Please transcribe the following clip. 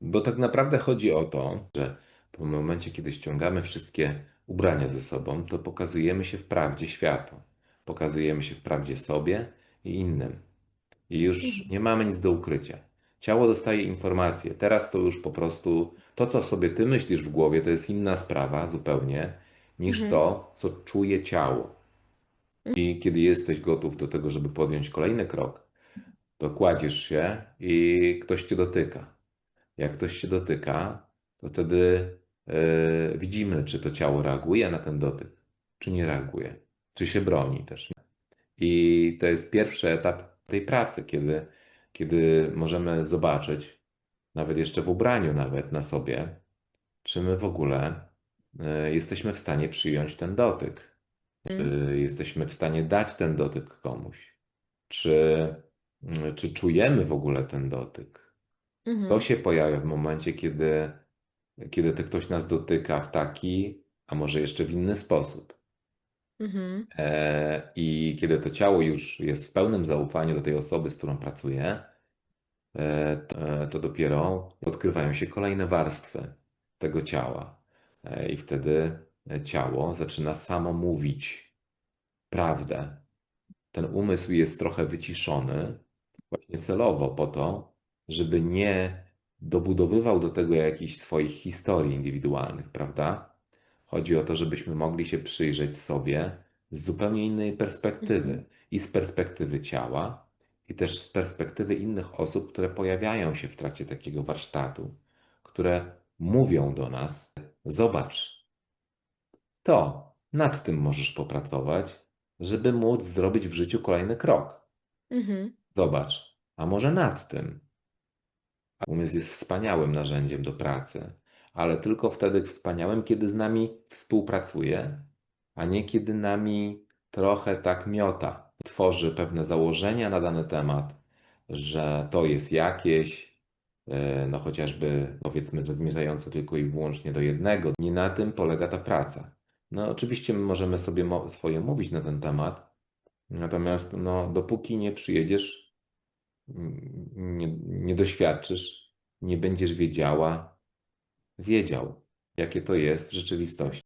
Bo tak naprawdę chodzi o to, że w momencie, kiedy ściągamy wszystkie ubrania ze sobą, to pokazujemy się w prawdzie światu. Pokazujemy się w prawdzie sobie i innym. I już nie mamy nic do ukrycia. Ciało dostaje informacje. Teraz to już po prostu to, co sobie ty myślisz w głowie, to jest inna sprawa zupełnie niż Mhm. to, co czuje ciało. I kiedy jesteś gotów do tego, żeby podjąć kolejny krok, to kładziesz się i ktoś cię dotyka. Jak ktoś cię dotyka, to wtedy e, widzimy, czy to ciało reaguje na ten dotyk, czy nie reaguje, czy się broni też. I to jest pierwszy etap tej pracy, kiedy, kiedy możemy zobaczyć, nawet jeszcze w ubraniu, nawet na sobie, czy my w ogóle e, jesteśmy w stanie przyjąć ten dotyk, czy jesteśmy w stanie dać ten dotyk komuś, czy, mm, czy czujemy w ogóle ten dotyk. To Mhm. się pojawia w momencie, kiedy, kiedy to ktoś nas dotyka w taki, a może jeszcze w inny sposób. Mhm. E, I kiedy to ciało już jest w pełnym zaufaniu do tej osoby, z którą pracuje, e, to, to dopiero odkrywają się kolejne warstwy tego ciała. E, I wtedy ciało zaczyna samo mówić prawdę. Ten umysł jest trochę wyciszony, właśnie celowo po to, żeby nie dobudowywał do tego jakichś swoich historii indywidualnych, prawda? Chodzi o to, żebyśmy mogli się przyjrzeć sobie z zupełnie innej perspektywy Mhm. i z perspektywy ciała, i też z perspektywy innych osób, które pojawiają się w trakcie takiego warsztatu, które mówią do nas: Zobacz, to nad tym możesz popracować, żeby móc zrobić w życiu kolejny krok. Mhm. Zobacz, a może nad tym. Umysł jest wspaniałym narzędziem do pracy, ale tylko wtedy wspaniałym, kiedy z nami współpracuje, a nie kiedy nami trochę tak miota. Tworzy pewne założenia na dany temat, że to jest jakieś, e, no chociażby powiedzmy, że zmierzające tylko i wyłącznie do jednego. Nie na tym polega ta praca. No oczywiście my możemy sobie swoje mówić na ten temat, natomiast no, dopóki nie przyjedziesz nie, nie doświadczysz, nie będziesz wiedziała, wiedział, jakie to jest w rzeczywistości.